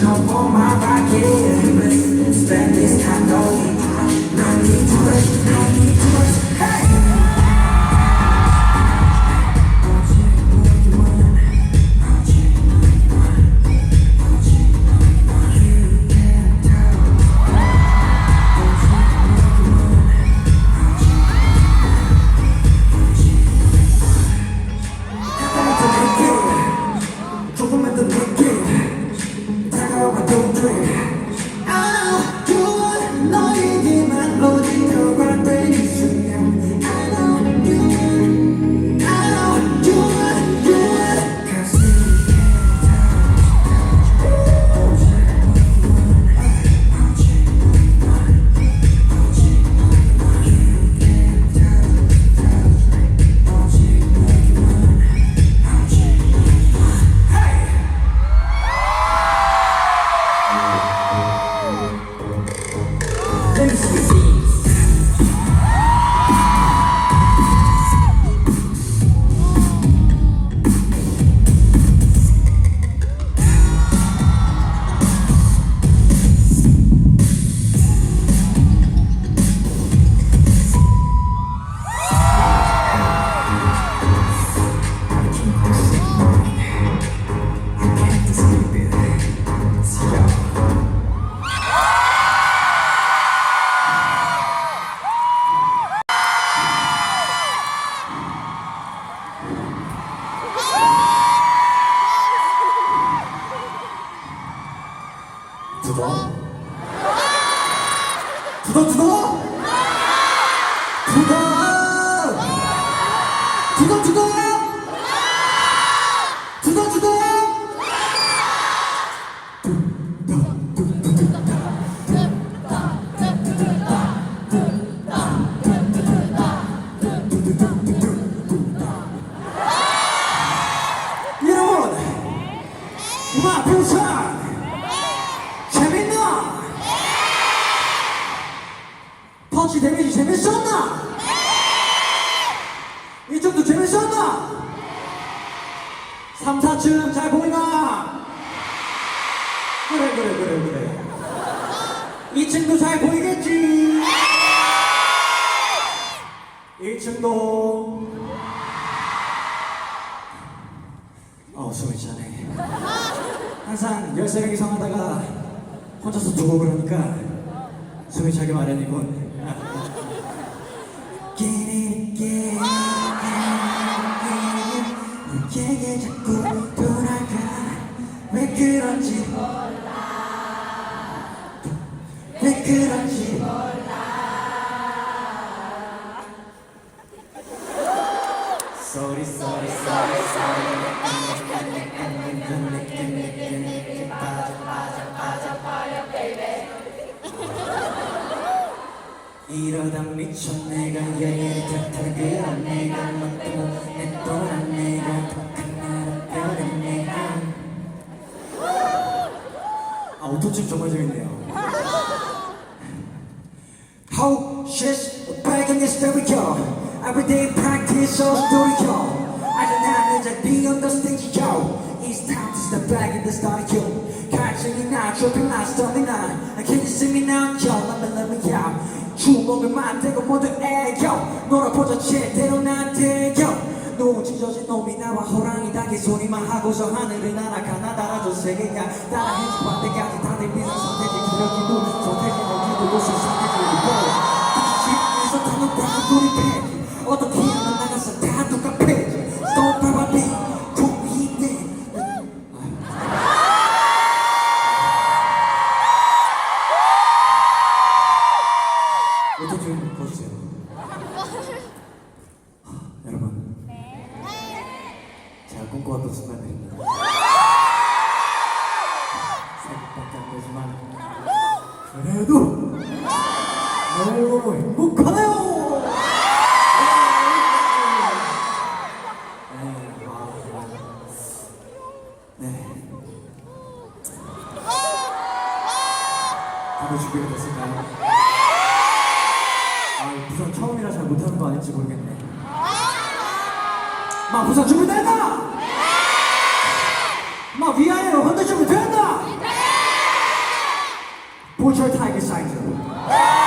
Jump on my rocket. 음악 끼리끼리 정말 재밌네요 How shit back in this story yo Every day practice so story yo 아직 나는 잘 beyond the stage yo It's time to step back in the story yo 갈증이 나 dropping my stomach 나 Can you see me now yo Let me let me yo 주먹을 맞대고 모두 애교 놀아보자 제대로 나한테 yo 너무 찢어진 놈이 나와 호랑이 닭의 소리만 하고서 하늘을 날아가 나달아줘 세계가 따라해지 반대까지 다들 비상 선택지 그려진 눈 선택지 어디도 곳을 선택지 다시 집에서 타는 다돌이 패 어떻게 하면 나가서 다 똑같아 Stone Power B 구이대 오토튠 꺼주세요 여러분 제가 꿈꿔왔던 순간 보철 타이거 사이즈. Make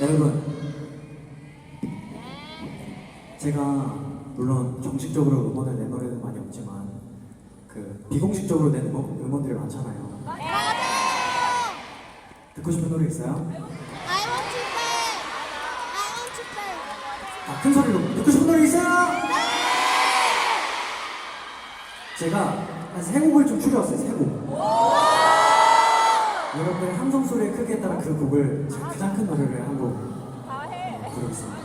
여러분 제가 물론 정식적으로 음원을 낸 노래는 많이 없지만 그 비공식적으로 낸 음원, 음원들이 많잖아요 듣고 싶은 노래 있어요? I want to play. I want to play. 아, 큰 소리로 듣고 싶은 노래 있어요? 제가 한 세 곡을 좀 추려왔어요 세 곡 여러분의 함성 소리의 크기에 따라 그 곡을 가장 큰 노래를 한곡 아, 부르겠습니다.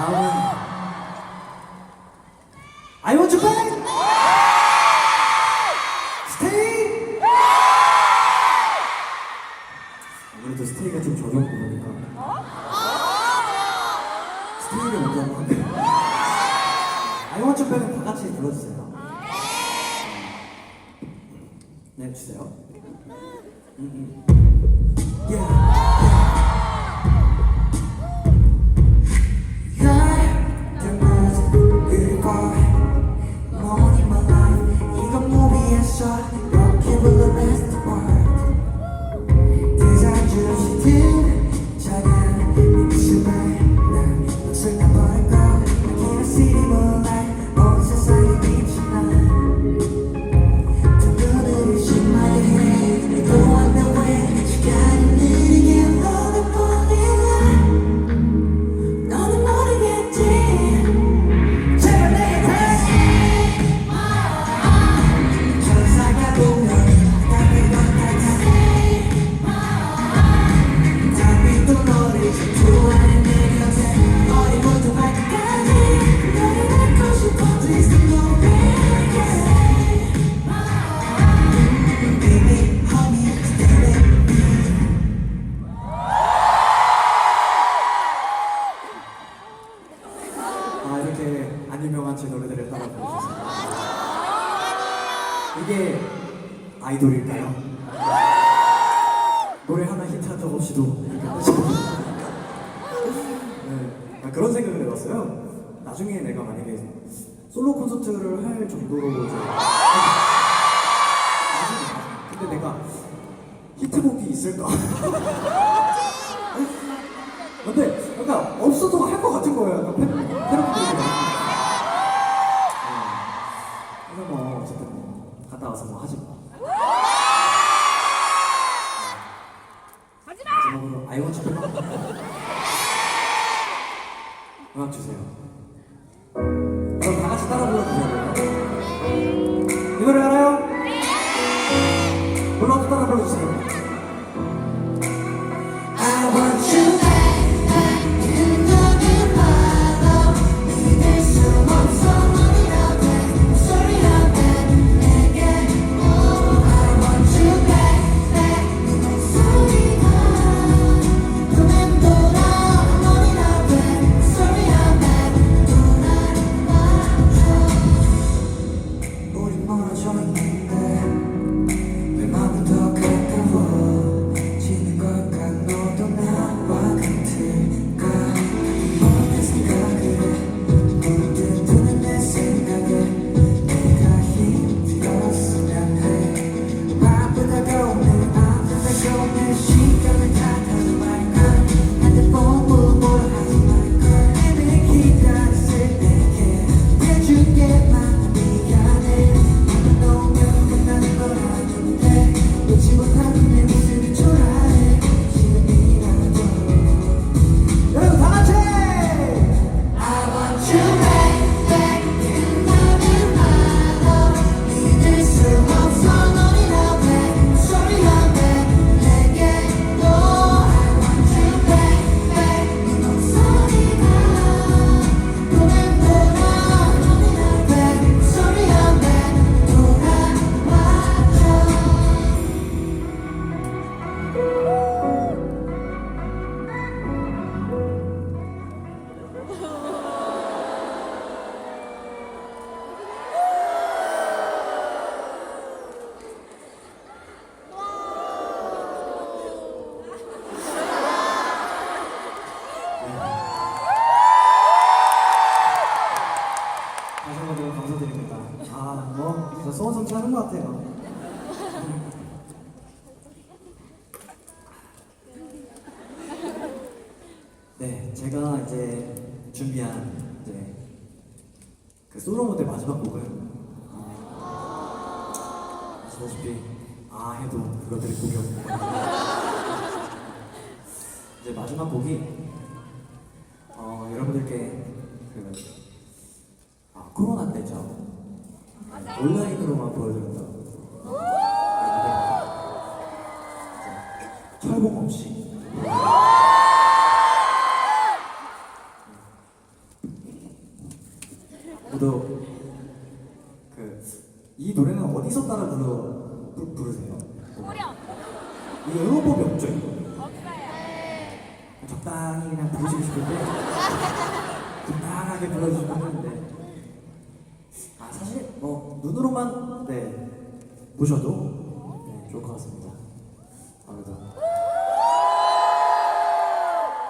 다음은 I want to play. 스테이. 아무래도 스테이가 좀 저렴 보니까 스테이를 못하고 한데 I want to play 다 같이 불러주세요. 네 주세요. 음, 음. Yeah. 물어보죠. 근데 내가 히트곡이 있을까? 근데 약간 없어도 할 것 같은 거예요. 마지막 곡이 어, 여러분들께 그 아, 코로나 때죠 온라인으로만 보여드렸던 이제 철봉 없이 모두 그이 노래는 어디서 따라 불러 부, 부르세요? 어려. 이거 응원법이 없죠 이거. 적당히 그냥 부르시고 싶은데 적당하게 불러주시면 하는데. 아 사실 뭐 눈으로만 네 보셔도 네, 좋을 것 같습니다. 아무래도.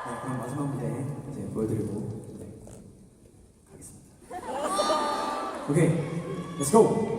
네 그럼 마지막 무대 이제 보여드리고 네, 가겠습니다. 오케이 렛츠고